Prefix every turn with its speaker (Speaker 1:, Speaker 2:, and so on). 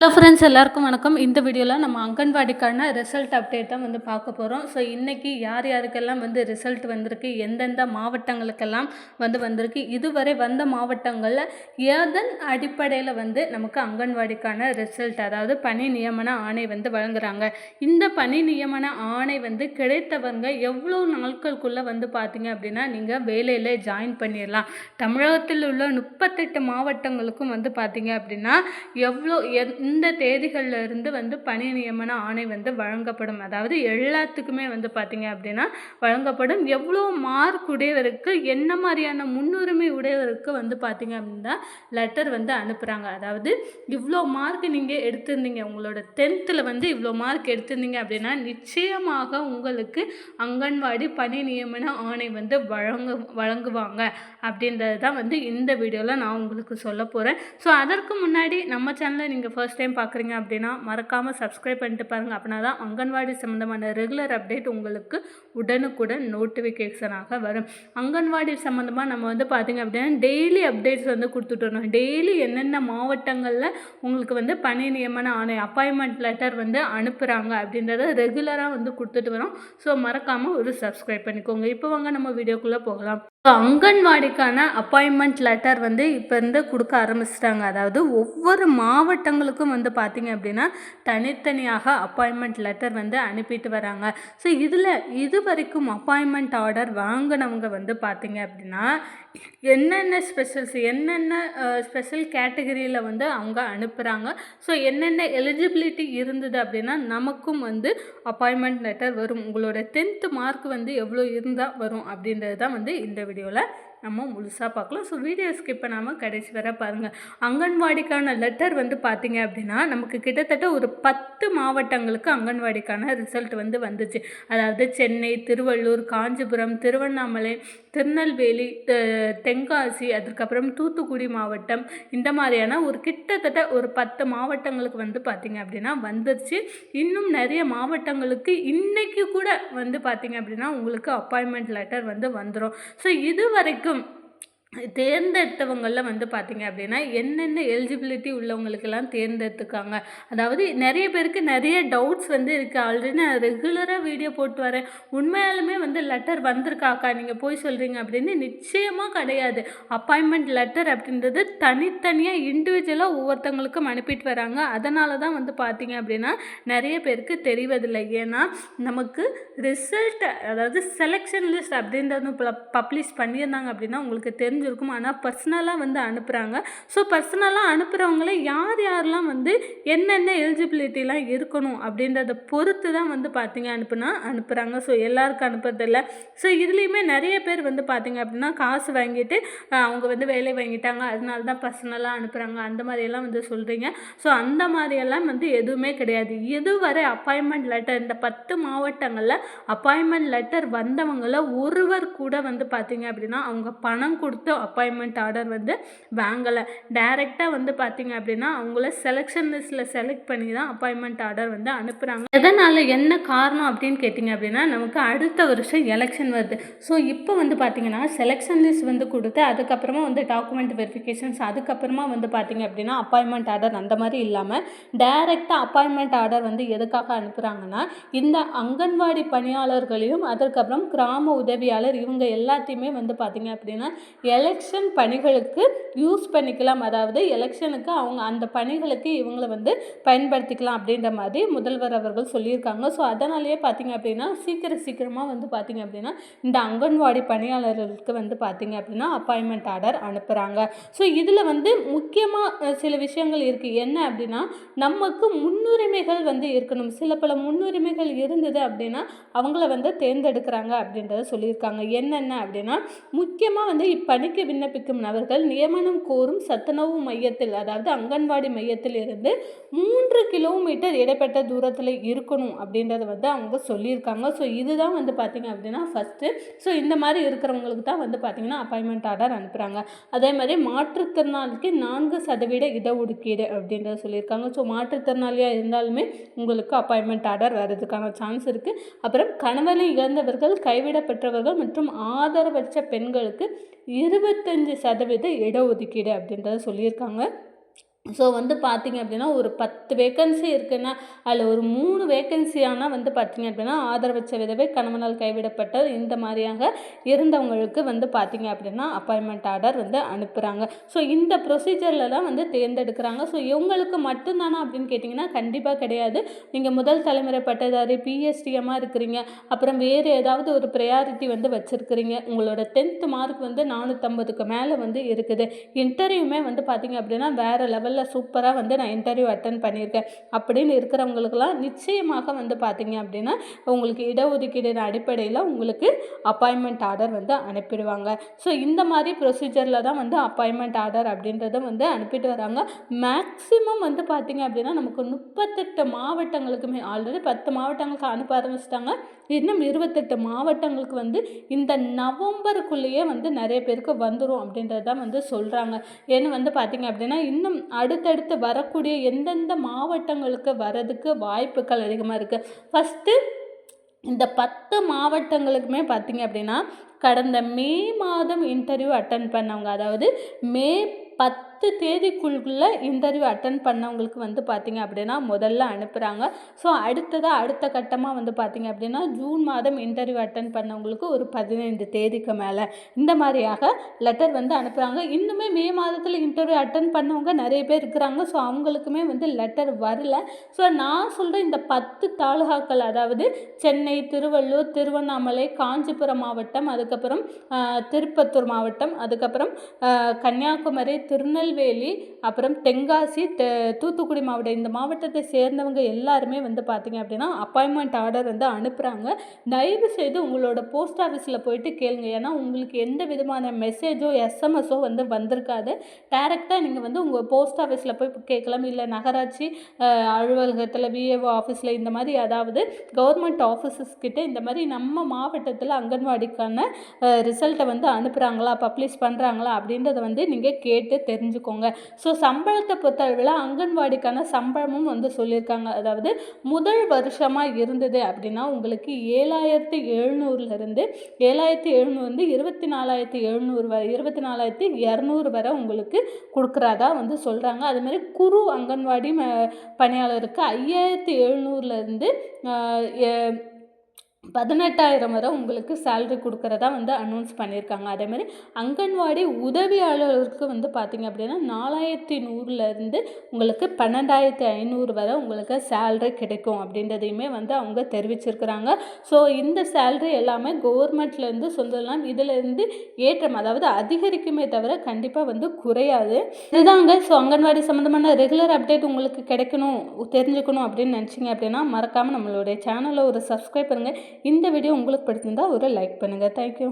Speaker 1: Hello friends எல்லாருக்கும் வணக்கம். இந்த வீடியோவில் நம்ம அங்கன்வாடிக்கான ரிசல்ட் அப்டேட் தான் வந்து பார்க்க போகிறோம் ஸோ இன்றைக்கி யார் யாருக்கெல்லாம் வந்து ரிசல்ட் வந்திருக்கு எந்தெந்த மாவட்டங்களுக்கெல்லாம் வந்து வந்திருக்கு இதுவரை வந்த மாவட்டங்களில் எதன் அடிப்படையில் வந்து நமக்கு அங்கன்வாடிக்கான ரிசல்ட் அதாவது பணி நியமன ஆணை வந்து வழங்குறாங்க? இந்த பணி நியமன ஆணை வந்து கிடைத்தவங்க எவ்வளோ நாட்களுக்குள்ளே வந்து பார்த்தீங்க அப்படின்னா நீங்கள் வேலையில் ஜாயின் பண்ணிடலாம் தமிழகத்தில் உள்ள முப்பத்தெட்டு மாவட்டங்களுக்கும் வந்து பார்த்தீங்க அப்படின்னா எவ்வளோ எந் இந்த தேதிகளில் இருந்து வந்து பணி நியமன ஆணை வந்து வழங்கப்படும். அதாவது எல்லாத்துக்குமே வந்து பார்த்திங்க அப்படின்னா வழங்கப்படும். எவ்வளோ மார்க் உடையவருக்கு என்ன மாதிரியான முன்னுரிமை உடையவருக்கு வந்து பார்த்திங்க அப்படின்னா லெட்டர் வந்து அனுப்புகிறாங்க அதாவது இவ்வளோ மார்க் நீங்கள் எடுத்திருந்தீங்க. உங்களோட டென்த்தில் வந்து இவ்வளோ மார்க் எடுத்திருந்தீங்க அப்படின்னா நிச்சயமாக உங்களுக்கு அங்கன்வாடி பணி நியமன ஆணை வந்து வழங்க வழங்குவாங்க. அப்படின்றது தான் வந்து இந்த வீடியோவில் நான் உங்களுக்கு சொல்ல போகிறேன் ஸோ அதற்கு முன்னாடி நம்ம சேனலை நீங்கள் ஃபர்ஸ்ட் ஃபஸ்ட் டைம் பார்க்குறீங்க அப்படின்னா மறக்காமல் சப்ஸ்கிரைப் பண்ணிட்டு பாருங்கள் அப்படின்னா தான் அங்கன்வாடி சம்மந்தமான ரெகுலர் அப்டேட் உங்களுக்கு உடனுக்குடன் நோட்டிஃபிகேஷனாக வரும். அங்கன்வாடி சம்மந்தமாக நம்ம வந்து பார்த்திங்க அப்படின்னா டெய்லி அப்டேட்ஸ் வந்து கொடுத்துட்டு வரணும். டெய்லி என்னென்ன மாவட்டங்களில் உங்களுக்கு வந்து பணி நியமன ஆணை அப்பாயின்மெண்ட் லெட்டர் வந்து அனுப்புகிறாங்க அப்படின்றத ரெகுலராக வந்து கொடுத்துட்டு வரோம். ஸோ மறக்காமல் ஒரு சப்ஸ்கிரைப் பண்ணிக்கோங்க. இப்போ வாங்க நம்ம வீடியோக்குள்ளே போகலாம். அங்கன்வாடிக்கான அப்பாயின்மெண்ட் லெட்டர் வந்து இப்போ இருந்து கொடுக்க ஆரம்பிச்சிட்டாங்க. அதாவது ஒவ்வொரு மாவட்டங்களுக்கும் வந்து பார்த்திங்க அப்படின்னா தனித்தனியாக அப்பாயின்மெண்ட் லெட்டர் வந்து அனுப்பிட்டு வராங்க. ஸோ இதில் இது வரைக்கும் அப்பாயின்மெண்ட் ஆர்டர் வாங்கினவங்க வந்து பார்த்திங்க அப்படின்னா என்னென்ன ஸ்பெஷல்ஸ் என்னென்ன ஸ்பெஷல் கேட்டகரியில் வந்து அவங்க அனுப்புகிறாங்க ஸோ என்னென்ன எலிஜிபிலிட்டி இருந்தது அப்படின்னா நமக்கும் வந்து அப்பாயின்மெண்ட் லெட்டர் வரும். உங்களோட டென்த்து மார்க் வந்து எவ்வளோ இருந்தால் வரும் அப்படின்றது தான் வந்து இந்த வீடியோவில் நம்ம முழுசாக பார்க்கலாம். ஸோ வீடியோ ஸ்கிப் பண்ணாமல் கடைசி வர பாருங்கள் அங்கன்வாடிக்கான லெட்டர் வந்து பார்த்திங்க அப்படின்னா நமக்கு கிட்டத்தட்ட ஒரு பத்து மாவட்டங்களுக்கு அங்கன்வாடிக்கான ரிசல்ட் வந்து வந்துச்சு. அதாவது சென்னை திருவள்ளூர் காஞ்சிபுரம் திருவண்ணாமலை திருநெல்வேலி தென்காசி அதுக்கப்புறம் தூத்துக்குடி மாவட்டம். இந்த மாதிரியான ஒரு கிட்டத்தட்ட ஒரு பத்து மாவட்டங்களுக்கு வந்து பார்த்திங்க அப்படின்னா வந்துருச்சு. இன்னும் நிறைய மாவட்டங்களுக்கு இன்றைக்கி கூட வந்து பார்த்திங்க அப்படின்னா உங்களுக்கு அப்பாயின்மெண்ட் லெட்டர் வந்து வந்துடும் ஸோ இது வரைக்கும் கிடைக்கும் தேர்ந்தெடுத்தவங்களில் வந்து பார்த்திங்க அப்படின்னா என்னென்ன எலிஜிபிலிட்டி உள்ளவங்களுக்கெல்லாம் தேர்ந்தெடுத்துக்காங்க அதாவது நிறைய பேருக்கு நிறைய டவுட்ஸ் வந்து இருக்குது ஆல்ரெடி நான் ரெகுலராக வீடியோ போட்டு வரேன். உண்மையாலுமே வந்து லெட்டர் வந்திருக்காக்கா நீங்கள் போய் சொல்கிறீங்க அப்படின்னு நிச்சயமாக கிடையாது. அப்பாயின்மெண்ட் லெட்டர் அப்படின்றது தனித்தனியாக இண்டிவிஜுவலாக ஒவ்வொருத்தவங்களுக்கும் அனுப்பிட்டு வராங்க. அதனால தான் வந்து பார்த்திங்க அப்படின்னா நிறைய பேருக்கு தெரிவதில்லை. ஏன்னா நமக்கு ரிசல்ட் அதாவது செலெக்ஷன் லிஸ்ட் அப்படின்றது பப்ளிஷ் பண்ணியிருந்தாங்க அப்படின்னா உங்களுக்கு தெரிஞ்சு இருக்கும். ஆனால் பர்சனலாக வந்து அனுப்புகிறாங்க ஸோ பர்சனலாக அனுப்புகிறவங்கள யார் யாரெல்லாம் வந்து என்னென்ன எலிஜிபிலிட்டிலாம் இருக்கணும் அப்படின்றத பொறுத்து தான் வந்து பார்த்திங்க அனுப்புனா அனுப்புகிறாங்க ஸோ எல்லாருக்கும் அனுப்புறதில்ல. ஸோ இதுலேயுமே நிறைய பேர் வந்து பார்த்திங்க அப்படின்னா காசு வாங்கிட்டு அவங்க வந்து வேலை வாங்கிட்டாங்க. அதனால தான் பர்சனலாக அனுப்புகிறாங்க அந்த மாதிரியெல்லாம் வந்து சொல்கிறீங்க ஸோ அந்த மாதிரியெல்லாம் வந்து எதுவுமே கிடையாது. இதுவரை அப்பாயின்மெண்ட் லெட்டர் இந்த பத்து மாவட்டங்களில் அப்பாயின்மெண்ட் லெட்டர் வந்தவங்கள ஒருவர் கூட வந்து பார்த்திங்க அப்படின்னா அவங்க பணம் கொடுத்து அப்பாயின்மெண்ட் ஆர்டர் வந்து வாங்கலை. டைரெக்டாக வந்து பார்த்திங்க அப்படின்னா அவங்கள செலெக்ஷன் லிஸ்ட்டில் செலக்ட் பண்ணி தான் அப்பாயின்மெண்ட் ஆர்டர் வந்து அனுப்புகிறாங்க எதனால் என்ன காரணம் அப்படின்னு கேட்டிங்க அப்படின்னா நமக்கு அடுத்த வருஷம் எலெக்ஷன் வருது. ஸோ இப்போ வந்து பார்த்திங்கன்னா செலெக்ஷன் லிஸ்ட் வந்து கொடுத்து அதுக்கப்புறமா வந்து டாக்குமெண்ட் வெரிஃபிகேஷன்ஸ் அதுக்கப்புறமா வந்து பார்த்திங்க அப்படின்னா அப்பாயின்மெண்ட் ஆர்டர் அந்த மாதிரி இல்லாமல் டைரெக்டாக அப்பாயின்மெண்ட் ஆர்டர் வந்து எதுக்காக அனுப்புகிறாங்கன்னா இந்த அங்கன்வாடி பணியாளர்களையும் அதற்கப்புறம் கிராம உதவியாளர் இவங்க எல்லாத்தையுமே வந்து பார்த்திங்க அப்படின்னா எலெக்ஷன் பணிகளுக்கு யூஸ் பண்ணிக்கலாம். அதாவது எலெக்ஷனுக்கு அவங்க அந்த பணிகளுக்கு இவங்களை வந்து பயன்படுத்திக்கலாம் அப்படின்ற மாதிரி முதல்வர் அவர்கள் சொல்லியிருக்காங்க. ஸோ அதனாலேயே பார்த்திங்க அப்படின்னா சீக்கிரம் சீக்கிரமாக வந்து பார்த்திங்க அப்படின்னா இந்த அங்கன்வாடி பணியாளர்களுக்கு வந்து பார்த்திங்க அப்படின்னா அப்பாயின்மெண்ட் ஆர்டர் அனுப்புகிறாங்க ஸோ இதில் வந்து முக்கியமாக சில விஷயங்கள் இருக்குது என்ன அப்படின்னா நமக்கு முன்னுரிமைகள் வந்து இருக்கணும். சில பல முன்னுரிமைகள் இருந்தது அப்படின்னா அவங்கள வந்து தேர்ந்தெடுக்கிறாங்க அப்படின்றத சொல்லியிருக்காங்க. என்னென்ன அப்படின்னா முக்கியமாக வந்து இப்பணி பணிக்கு விண்ணப்பிக்கும் நபர்கள் நியமனம் கோரும் சத்துணவு மையத்தில் அதாவது அங்கன்வாடி மையத்தில் இருந்து மூன்று கிலோமீட்டர் இடைப்பட்ட தூரத்தில் இருக்கணும் அப்படின்றத வந்து அவங்க சொல்லியிருக்காங்க. ஸோ இதுதான் வந்து பார்த்திங்க அப்படின்னா ஃபஸ்ட்டு ஸோ இந்த மாதிரி இருக்கிறவங்களுக்கு தான் வந்து பார்த்திங்கன்னா அப்பாயின்மெண்ட் ஆர்டர் அனுப்புகிறாங்க அதே மாதிரி மாற்றுத்திறனாளிக்கு நான்கு சதவீத இடஒதுக்கீடு அப்படின்றத சொல்லியிருக்காங்க. ஸோ மாற்றுத்திறனாளியாக இருந்தாலுமே உங்களுக்கு அப்பாயின்மெண்ட் ஆர்டர் வர்றதுக்கான சான்ஸ் இருக்குது அப்புறம் கணவனை இழந்தவர்கள் கைவிடப்பட்டவர்கள் மற்றும் ஆதரவற்ற பெண்களுக்கு இருபத்தஞ்சி சதவீத இடஒதுக்கீடு அப்படின்றத சொல்லியிருக்காங்க. ஸோ வந்து பார்த்திங்க அப்படின்னா ஒரு பத்து வேக்கன்சி இருக்குன்னா அதில் ஒரு மூணு வேக்கன்சியானால் வந்து பார்த்தீங்க அப்படின்னா ஆதரவச்ச விதவை கணவனால் கைவிடப்பட்ட இந்த மாதிரியாக இருந்தவங்களுக்கு வந்து பார்த்திங்க அப்படின்னா அப்பாயின்மெண்ட் ஆர்டர் வந்து அனுப்புகிறாங்க ஸோ இந்த ப்ரொசீஜரில் தான் வந்து தேர்ந்தெடுக்கிறாங்க. ஸோ இவங்களுக்கு மட்டும்தானா அப்படின்னு கேட்டிங்கன்னா கண்டிப்பாக கிடையாது. நீங்கள் முதல் தலைமுறை பட்டதாரி பிஎஸ்டிஎம்மாக இருக்கிறீங்க. அப்புறம் வேறு ஏதாவது ஒரு ப்ரையாரிட்டி வந்து வச்சுருக்கிறீங்க. உங்களோட டென்த்து மார்க் வந்து நானூற்றம்பதுக்கு மேலே வந்து இருக்குது. இன்டர்வியூமே வந்து பார்த்தீங்க அப்படின்னா வேறு லெவலில் சூப்பராக வந்து நான் இன்டர்வியூ அட்டன் பண்ணியிருக்கேன். அப்படின்னு இருக்கிறவங்களுக்கெல்லாம் நிச்சயமாக வந்து பார்த்தீங்க அப்படின்னா உங்களுக்கு இடஒதுக்கீடு அடிப்படையில் உங்களுக்கு அப்பாயின்மெண்ட் ஆர்டர் வந்து அனுப்பிடுவாங்க. ஸோ இந்த மாதிரி ப்ரொசீஜரில் தான் வந்து அப்பாயின்மெண்ட் ஆர்டர் அப்படின்றத வந்து அனுப்பிட்டு வராங்க. மேக்ஸிமம் வந்து பார்த்தீங்க அப்படின்னா நமக்கு முப்பத்தெட்டு மாவட்டங்களுக்குமே ஆல்ரெடி பத்து மாவட்டங்களுக்கு அனுப்ப ஆரம்பிச்சிட்டாங்க. இன்னும் இருபத்தெட்டு மாவட்டங்களுக்கு வந்து இந்த நவம்பருக்குள்ளேயே வந்து நிறைய பேருக்கு வந்துடும் அப்படின்றது தான் வந்து சொல்கிறாங்க ஏன்னு வந்து பார்த்தீங்க அப்படின்னா இன்னும் அடுத்தடுத்து வரக்கூடிய எந்தெந்த மாவட்டங்களுக்கு வரதுக்கு வாய்ப்புகள் அதிகமாக இருக்குது ஃபஸ்ட்டு இந்த பத்து மாவட்டங்களுக்குமே பார்த்தீங்க அப்படின்னா கடந்த மே மாதம் இன்டர்வியூ அட்டன் பண்ணவங்க அதாவது மே பத்து தேதிக்குள்ளே இன்டர்வியூ அட்டன் பண்ணவங்களுக்கு வந்து பார்த்தீங்க அப்படின்னா முதல்ல அனுப்புகிறாங்க ஸோ அடுத்ததாக அடுத்த கட்டமாக வந்து பார்த்தீங்க அப்படின்னா ஜூன் மாதம் இன்டர்வியூ அட்டன் பண்ணவங்களுக்கு ஒரு பதினைந்து தேதிக்கு மேலே இந்த மாதிரியாக லெட்டர் வந்து அனுப்புகிறாங்க இன்னுமே மே மாதத்தில் இன்டர்வியூ அட்டன் பண்ணவங்க நிறைய பேர் இருக்கிறாங்க. ஸோ அவங்களுக்குமே வந்து லெட்டர் வரல. ஸோ நான் சொல்கிற இந்த பத்து தாலுகாக்கள் அதாவது சென்னை திருவள்ளூர் திருவண்ணாமலை காஞ்சிபுரம் மாவட்டம் அதுக்கப்புறம் திருப்பத்தூர் மாவட்டம் அதுக்கப்புறம் கன்னியாகுமரி திருநெல் திருநெல்வேலி அப்புறம் தென்காசி தெ- தூத்துக்குடி மாவட்டம் இந்த மாவட்டத்தை சேர்ந்தவங்க எல்லாருமே வந்து பார்த்தீங்க அப்படின்னா அப்பாயின்மெண்ட் ஆர்டர் வந்து அனுப்புகிறாங்க தயவு செய்து உங்களோட போஸ்ட் ஆஃபீஸில் போயிட்டு கேளுங்க. ஏன்னா உங்களுக்கு எந்த விதமான மெசேஜோ எஸ்எம்எஸோ வந்து வந்திருக்காது. டேரெக்டாக நீங்கள் வந்து உங்கள் போஸ்ட் ஆஃபீஸில் போய் கேட்கலாம். இல்லை நகராட்சி அலுவலகத்தில் விஏஓ ஆஃபீஸில் இந்த மாதிரி அதாவது கவர்மெண்ட் ஆஃபீஸஸ் கிட்டே இந்த மாதிரி நம்ம மாவட்டத்தில் அங்கன்வாடிக்கான ரிசல்ட்டை வந்து அனுப்புகிறாங்களா பப்ளிஷ் பண்ணுறாங்களா அப்படின்றத வந்து நீங்கள் கேட்டு தெரிஞ்சுக்கோங்க. ஸோ சம்பளத்தை பொறுத்தளவில் அங்கன்வாடிக்கான சம்பளமும் வந்து சொல்லியிருக்காங்க. அதாவது முதல் வருஷமாக இருந்தது அப்படின்னா உங்களுக்கு ஏழாயிரத்தி எழுநூறுலேருந்து ஏழாயிரத்தி எழுநூறுந்து இருபத்தி நாலாயிரத்தி எழுநூறு வரை இருபத்தி நாலாயிரத்தி இரநூறு வரை உங்களுக்கு கொடுக்குறதா வந்து சொல்கிறாங்க அதுமாதிரி குறு அங்கன்வாடி ம- பணியாளருக்கு ஐயாயிரத்தி எழுநூறுலேருந்து பதினெட்டாயிரம் வரை உங்களுக்கு சேல்ரி கொடுக்குறதா வந்து அனௌன்ஸ் பண்ணியிருக்காங்க. அதேமாதிரி அங்கன்வாடி உதவியாளருக்கு வந்து பார்த்திங்க அப்படின்னா நாலாயிரத்தி நூறுலேருந்து உங்களுக்கு பன்னெண்டாயிரத்தி ஐநூறு வரை உங்களுக்கு சேல்ரி கிடைக்கும் அப்படின்றதையுமே வந்து அவங்க தெரிவிச்சிருக்கிறாங்க. ஸோ இந்த சேல்ரி எல்லாமே கவர்மெண்ட்லேருந்து சொல்லலாம் இதிலேருந்து ஏற்றம் அதாவது அதிகரிக்குமே தவிர கண்டிப்பாக வந்து குறையாது. இதுதாங்க. ஸோ அங்கன்வாடி சம்மந்தமான ரெகுலர் அப்டேட் உங்களுக்கு கிடைக்கணும் தெரிஞ்சுக்கணும் அப்படின்னு நினச்சிங்க அப்படின்னா மறக்காமல் நம்மளுடைய சேனலை ஒரு சப்ஸ்கிரைப் பண்ணுங்கள் இந்த வீடியோ உங்களுக்கு பிடிச்சிருந்தால் ஒரு லைக் பண்ணுங்கள் தேங்க்யூ